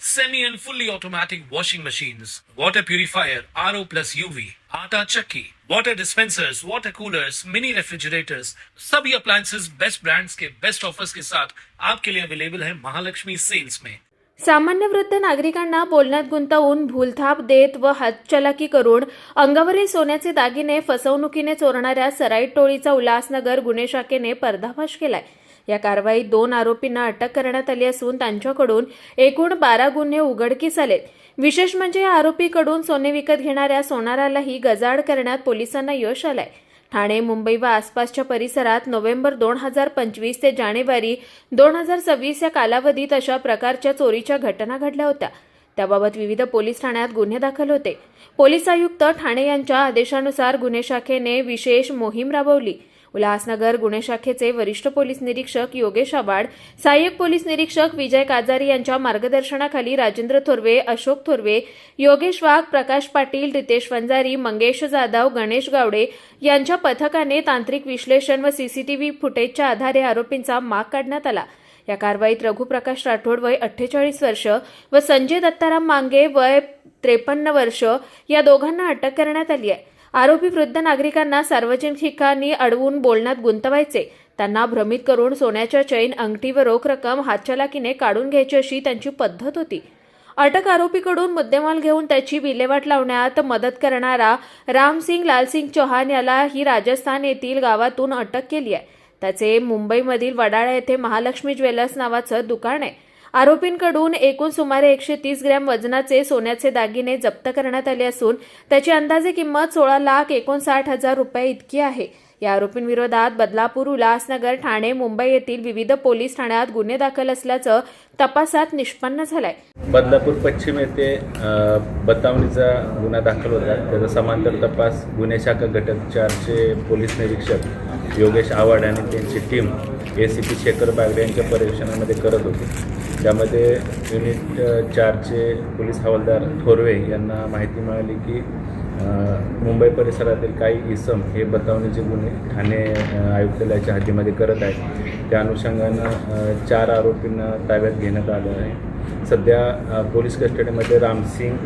semi and fully automatic washing machines, water purifier, RO plus UV, आटा चक्की, water dispensers, water coolers, mini refrigerators, सभी appliances best brands के best offers के साथ आपके लिए अवेलेबल है महालक्ष्मी सेल्स में सामान्य वृद्ध नागरिकांना बोलण्यात गुंतवून भूलथाप देत व हातचलाकी करून अंगावरील सोन्याचे दागिने फसवणुकीने चोरणाऱ्या सराईट टोळीचा उल्हासनगर गुन्हे शाखेने पर्दाफाश केलाय. या कारवाईत दोन आरोपींना अटक करण्यात आली असून त्यांच्याकडून एकूण बारा गुन्हे उघडकीस आलेत विशेष म्हणजे या आरोपीकडून सोने विकत घेणाऱ्या सोनारालाही गजाड करण्यात पोलिसांना यश आलंय. ठाणे मुंबई व आसपासच्या परिसरात नोव्हेंबर दोन हजार पंचवीस ते जानेवारी दोन हजार सव्वीस या कालावधीत अशा प्रकारच्या चोरीच्या घटना घडल्या होत्या. त्याबाबत विविध पोलीस ठाण्यात गुन्हे दाखल होते. पोलीस आयुक्त ठाणे यांच्या आदेशानुसार गुन्हे शाखेने विशेष मोहीम राबवली. उल्हासनगर गुन्हे शाखेचे वरिष्ठ पोलीस निरीक्षक योगेश आबाड सहाय्यक पोलीस निरीक्षक विजय काजारी यांच्या मार्गदर्शनाखाली राजेंद्र थोरवे अशोक थोरवे योगेश वाघ प्रकाश पाटील रितेश वंजारी मंगेश जाधव गणेश गावडे यांच्या पथकाने तांत्रिक विश्लेषण व सीसीटीव्ही फुटेजच्या आधारे आरोपींचा माग काढण्यात आला. या कारवाईत रघुप्रकाश राठोड वय अठ्ठेचाळीस वर्ष व संजय दत्ताराम मांगे वय त्रेपन्न वर्ष या दोघांना अटक करण्यात आली आहे. आरोपी वृद्ध नागरिकांना सार्वजनिक ठिकाणी अडवून बोलण्यात गुंतवायचे. त्यांना भ्रमित करून सोन्याच्या चैन अंगठी व रोख रक्कम हातचलाकीने काढून घ्यायची अशी त्यांची पद्धत होती. अटक आरोपीकडून मुद्देमाल घेऊन त्याची विल्हेवाट लावण्यात मदत करणारा रामसिंग लालसिंग चौहान याला ही राजस्थान येथील गावातून अटक केली आहे. त्याचे मुंबईमधील वडाळा येथे महालक्ष्मी ज्वेलर्स नावाचं दुकान आहे. आरोपींकडून एकूण सुमारे एकशे तीस ग्रॅम वजनाचे सोन्याचे दागिने जप्त करण्यात आले असून त्याची अंदाजे किंमत सोळा लाख एकोणसाठ हजार रुपये इतकी आहे. या आरोपींविरोधात बदलापूर उल्हासनगर ठाणे मुंबई येथील विविध पोलीस ठाण्यात गुन्हे दाखल असल्याचं तपासात निष्पन्न झालंय. बदलापूर पश्चिम येथे बतावणीचा गुन्हा दाखल होता. त्याचा समांतर तपास गुन्हे शाखा घटक चारचे पोलीस निरीक्षक योगेश आव्हाड आणि त्यांची team A C P Shekhar Bagde यांच्या पर्यवेक्षणामध्ये करत होते. त्यामध्ये युनिट चारचे पोलीस हवालदार थोरवे यांना माहिती मिळाली की मुंबई परिसरातील काही इसम हे बतावणीचे गुन्हे ठाणे आयुक्तालयाच्या हद्दीमध्ये करत आहेत. त्या अनुषंगानं चार आरोपींना ताब्यात घेण्यात आलं आहे. सध्या पोलीस कस्टडीमध्ये रामसिंग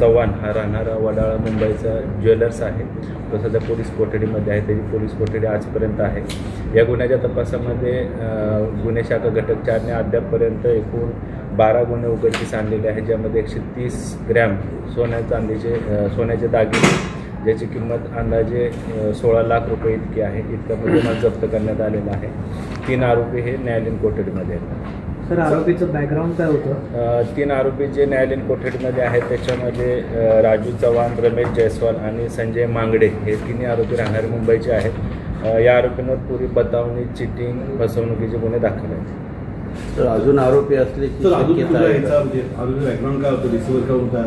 चव्हाण हा राहणारा वडाळा मुंबईचा ज्वेलर्स आहे. तो सध्या पोलीस कोठडीमध्ये आहे त्याची पोलीस कोठडी आजपर्यंत आहे. या गुन्ह्याच्या तपासामध्ये गुन्हे शाखा घटक चारने अद्यापपर्यंत एकूण बारा गुन्हे उघडकीस आणलेले आहेत ज्यामध्ये एकशे तीस ग्रॅम सोन्या चांदीचे सोन्याचे दागिने ज्याची किंमत अंदाजे सोळा लाख रुपये इतकी आहे इतका मुद्देमाल जप्त करण्यात आलेला आहे. तीन आरोपी हे न्यायालयीन कोठडीमध्ये आहेत. सर आरोपीचं बॅकग्राऊंड काय होतं? तीन आरोपी जे न्यायालयीन कोठडीमध्ये आहेत त्याच्यामध्ये राजू चव्हाण रमेश जयस्वाल आणि संजय मांगडे हे तिन्ही आरोपी राहणारे मुंबईचे आहेत. या आरोपींवर पूर्वी बतावणी चिटिंग फसवणुकीचे गुन्हे दाखल आहेत. तर अजून आरोपी याचा का? म्हणजे आरोपी बॅकग्राऊंड काय होतं? रिसिव्हर काय होता?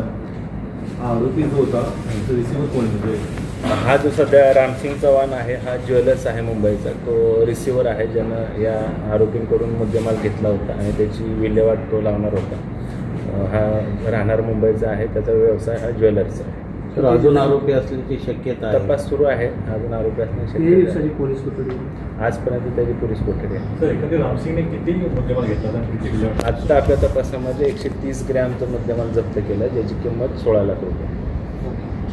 हा आरोपी जो होता रिसिव्हर कोण म्हणजे हा जो सध्या रामसिंग चव्हाण आहे हा ज्वेलर्स आहे मुंबईचा. तो रिसिव्हर आहे ज्यानं या आरोपींकडून मुद्देमाल घेतला होता आणि त्याची विल्हेवाट तो लावणार होता. हा राहणार मुंबईचा आहे त्याचा व्यवसाय हा ज्वेलर्सचा आहे. तर अजून आरोपी असल्याची शक्यता तपास सुरू आहे अजून आरोपी असण्याची. पोलीस कोठडी आजपर्यंत त्याची पोलीस कोठडी आहे. सर एखाद्या रामसिंगने किती मुद्देमाल घेतला होता किती किलो आत्ता आपल्या तपासामध्ये एकशे तीस ग्रॅमचा मुद्देमाल जप्त केला ज्याची किंमत सोळा लाख रुपये